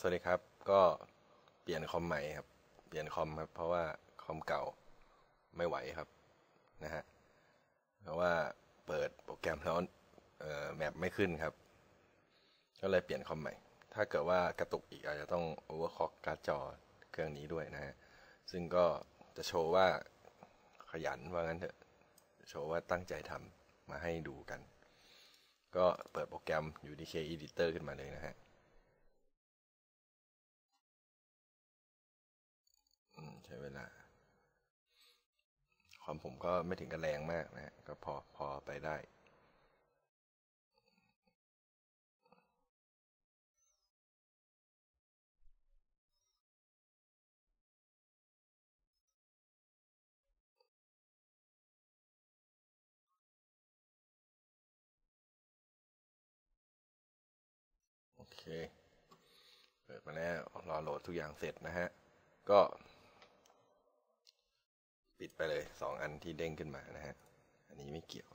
สวัสดีครับ ก็เปลี่ยนคอมใหม่ครับ เปลี่ยนคอมครับ เพราะว่าคอมเก่าไม่ไหวครับนะฮะ เพราะว่าเปิดโปรแกรมแล้วแมปไม่ขึ้นครับ ก็เลยเปลี่ยนคอมใหม่ ถ้าเกิดว่ากระตุกอีกอาจจะต้องโอเวอร์คล็อกการ์ดจอเครื่องนี้ด้วยนะฮะ ซึ่งก็จะโชว์ว่าขยันว่างั้นเถอะ โชว์ว่าตั้งใจทำมาให้ดูกัน ก็เปิดโปรแกรม UDK Editor ขึ้นมาเลยนะฮะ ใช้เวลา ความผมก็ไม่ถึงกับแรงมากนะฮะก็พอพอไปได้โอเค เปิดมาแล้วรอโหลดทุกอย่างเสร็จนะฮะ ก็ ปิดไปเลยสองอันที่เด้งขึ้นมานะฮะ อันนี้ไม่เกี่ยว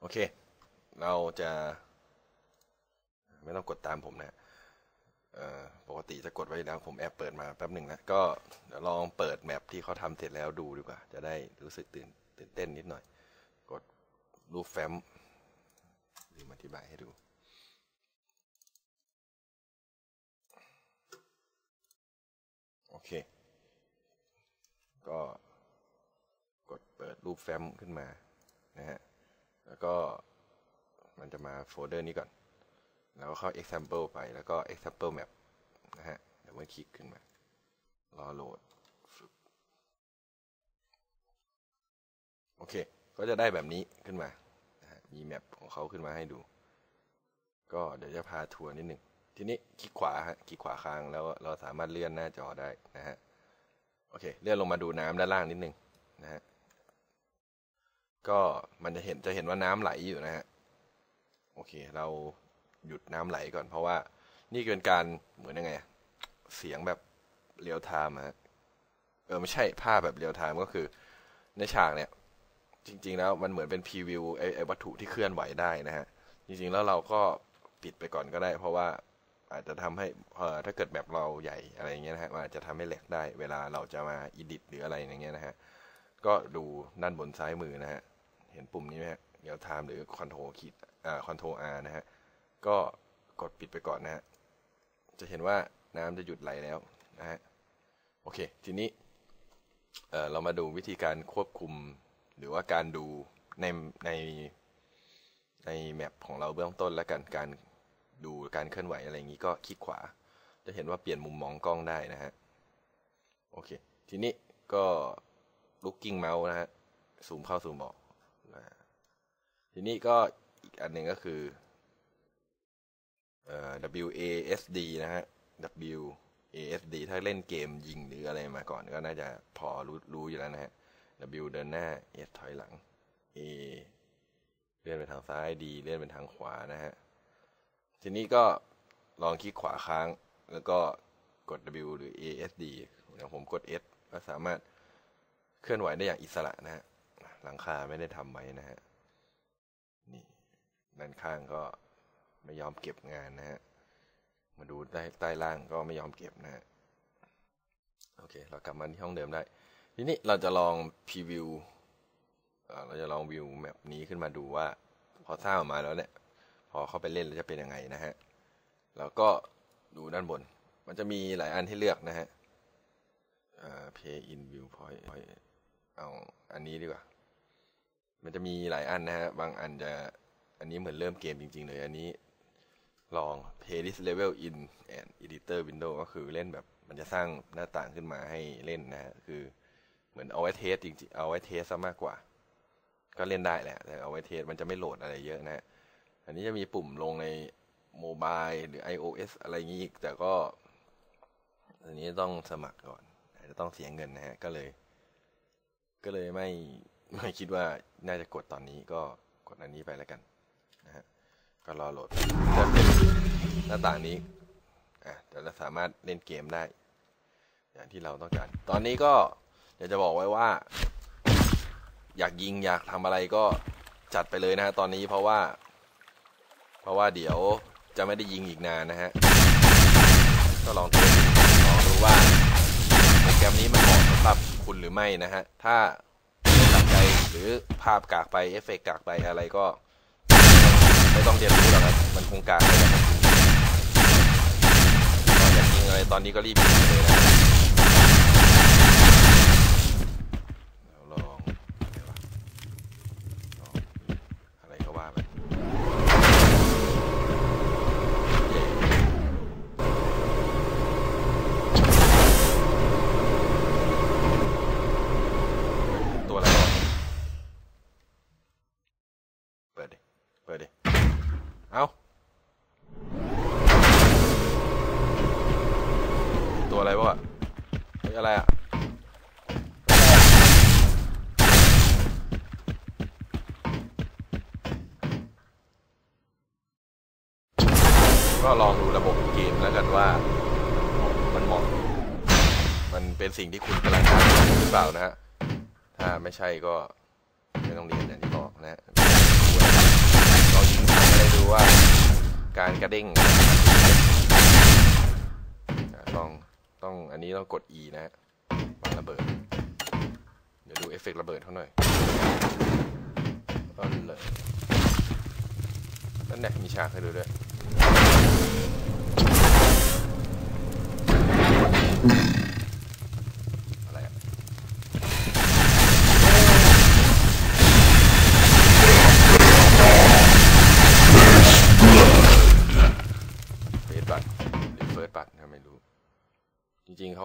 โอเค เราจะ ไม่ต้องกดตามผมนะปกติจะกดไว้แล้วผมแอบเปิดมาแป๊บหนึ่งนะก็เดี๋ยวลองเปิดแมปที่เขาทำเสร็จแล้วดูดีกว่า จะได้รู้สึกตื่นตื่นเต้นนิดหน่อย กดรูปแฟ้มลืมอธิบายให้ดูโอเค ก็กดเปิด รูปแฟ้มขึ้นมานะฮะแล้วก็มันจะมาโฟลเดอร์นี้ก่อน แล้วก็เข้า example ไปแล้วก็ example map นะฮะเดี๋ยวมันคลิกขึ้นมารอโหลดโอเค ก็จะได้แบบนี้ขึ้นมานะะมีแมปของเขาขึ้นมาให้ดู ก็เดี๋ยวจะพาทัวร์นิดหนึ่ง ทีนี้คลิกขวาฮะ คลิกขวาค้างแล้วเราสามารถเลื่อนหน้าจอได้นะฮะ โอเค เลื่อนลงมาดูน้ำด้านล่างนิดหนึ่งนะฮะ ก็มันจะเห็นจะเห็นว่าน้ำไหลอยู่นะฮะโอเค เราหยุดน้ำไหลก่อน เพราะว่า นี่เป็นการเหมือนยังไง เสียงแบบเรียลไทม์ฮะเออไม่ใช่ภาพแบบเรียลไทม์ก็คือ ในฉากเนี่ย จริง ๆ แล้วมันเหมือนเป็นพรีวิวไอไอวัตถุที่เคลื่อนไหวได้นะฮะ จริง ๆ แล้วเราก็ปิดไปก่อนก็ได้ เพราะว่าอาจจะทำให้ถ้าเกิดแบบเราใหญ่อะไรเงี้ยนะฮะอาจจะทำให้แหลกได้ เวลาเราจะมาอิดิทหรืออะไรอย่างเงี้ยนะฮะก็ดูด้านบนซ้ายมือนะฮะ เห็นปุ่มนี้ไหมฮะเรียลไทม์หรือคอนโทรคิดอ่าคอนโทรอาร์นะฮะ ก็กดปิดไปก่อนนะฮะ จะเห็นว่าน้ำจะหยุดไหลแล้วนะฮะ โอเค ทีนี้เเรามาดูวิธีการควบคุม หรือว่าการดูในในในแมปของเราเบื้องต้นแล้วกัน การดูการเคลื่อนไหวอะไรอย่างนี้ก็คลิกขวา จะเห็นว่าเปลี่ยนมุมมองกล้องได้นะฮะ โอเค ทีนี้ก็ looking mouse นะฮะ ซูมเข้าซูมออก ทีนี้ก็อีกอันหนึ่งก็คือ WASD นะฮะ WASD ถ้าเล่นเกมยิงหรืออะไรมาก่อนก็น่าจะพอรู้รู้อยู่แล้วนะฮะ W เดินหน้า S ถอยหลัง A เลื่อนไปทางซ้าย D เลื่อนไปทางขวานะฮะ ทีนี้ก็ลองคลิกขวาค้าง แล้วก็กด W หรือ ASD อย่างผมกด S ก็สามารถเคลื่อนไหวได้อย่างอิสระนะฮะ หลังคาไม่ได้ทำไว้นะฮะนี่ด้านข้างก็ไม่ยอมเก็บงานนะฮะมาดูใต้ใต้ล่างก็ไม่ยอมเก็บนะฮะโอเค เรากลับมาที่ห้องเดิมได้ ทีนี้เราจะลองพรีวิวเราจะลองวิวแมปนี้ขึ้นมาดูว่า พอสร้างออกมาแล้วเนี่ยพอเข้าไปเล่นแล้วจะเป็นยังไงนะฮะแล้วก็ดูด้านบน มันจะมีหลายอันให้เลือกนะฮะ pay in view point เอาอันนี้ดีกว่า มันจะมีหลายอันนะฮะ บางอันจะ อันนี้เหมือนเริ่มเกมจริง ๆ เลย อันนี้ลอง play this level in and editor window ก็คือเล่นแบบมันจะสร้างหน้าต่างขึ้นมาให้เล่นนะฮะ คือเหมือนเอาไว้เทสจริงๆ เอาไว้เทสซะมากกว่า ก็เล่นได้แหละ แต่เอาไว้เทสมันจะไม่โหลดอะไรเยอะนะฮะ อันนี้จะมีปุ่มลงในโมบายหรือ iOS อะไรอย่างนี้อีก แต่ก็อันนี้ต้องสมัครก่อนจะต้องเสียเงินนะฮะ ก็เลย ก็เลยไม่ ไม่คิดว่าน่าจะกดตอนนี้ก็กดอันนี้ไปแล้วกันนะฮะก็รอโหลดจะเป็นหน้าต่างนี้อะแต่เราสามารถเล่นเกมได้ อย่างที่เราต้องการ ตอนนี้ก็อยากจะบอกไว้ว่า อยากยิงอยากทำอะไรก็จัดไปเลยนะฮะตอนนี้เพราะว่า เพราะว่าเดี๋ยวจะไม่ได้ยิงอีกนานนะฮะก็ลองลองดูว่าโปรแกรมนี้มันเหมาะสำหรับคุณหรือไม่นะฮะถ้า หรือภาพกากไปเอฟเฟกต์กากไปอะไรก็ ไม่ต้องเรียนรู้หรอกครับมันคงกากไปแล้วอยากยิงอะไรตอนนี้ก็รีบยิงเลยนะ วอะเฮ้ยอะไรอะก็ลองดูระบบเกมแล้วกันว่า มันเหมาะมันเป็นสิ่งที่คุณกำลังการหรือเปล่านะฮะถ้าไม่ใช่ก็ไม่ต้องเรียนอย่างที่บอกนะฮะลองยิงไรดูว่าการกระเด้งอ่ง ต้องอันนี้ต้องกด E นะฮะวางระเบิด เดี๋ยวดูเอฟเฟกระเบิดเขาหน่อยก็เลยนั่นแหละมีฉากให้ดูด้วยอะ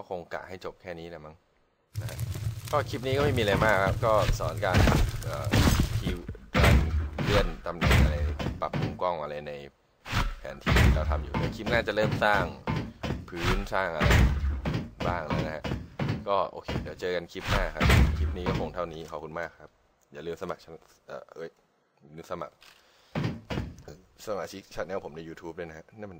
คงกะให้จบแค่นี้แหละมั้งนะฮะก็คลิปนี้ก็ไม่มีอะไรมากครับ ก็สอนการคิวเลื่อนตำแหน่งอะไรปรับมุมกล้องอะไรในแผนที่ที่เราทำอยู่คลิปหน้าจะเริ่มสร้างพื้นสร้างอะไรบ้างแล้วนะฮะก็โอเคเดี๋ยวเจอกันคลิปหน้าครับ คลิปนี้ก็คงเท่านี้ขอบคุณมากครับ อย่าลืมสมัครเออเอ้ยลืมสมัครสมาชิกช anel ผมใน YouTube ด้วยนะฮะนั่นมัน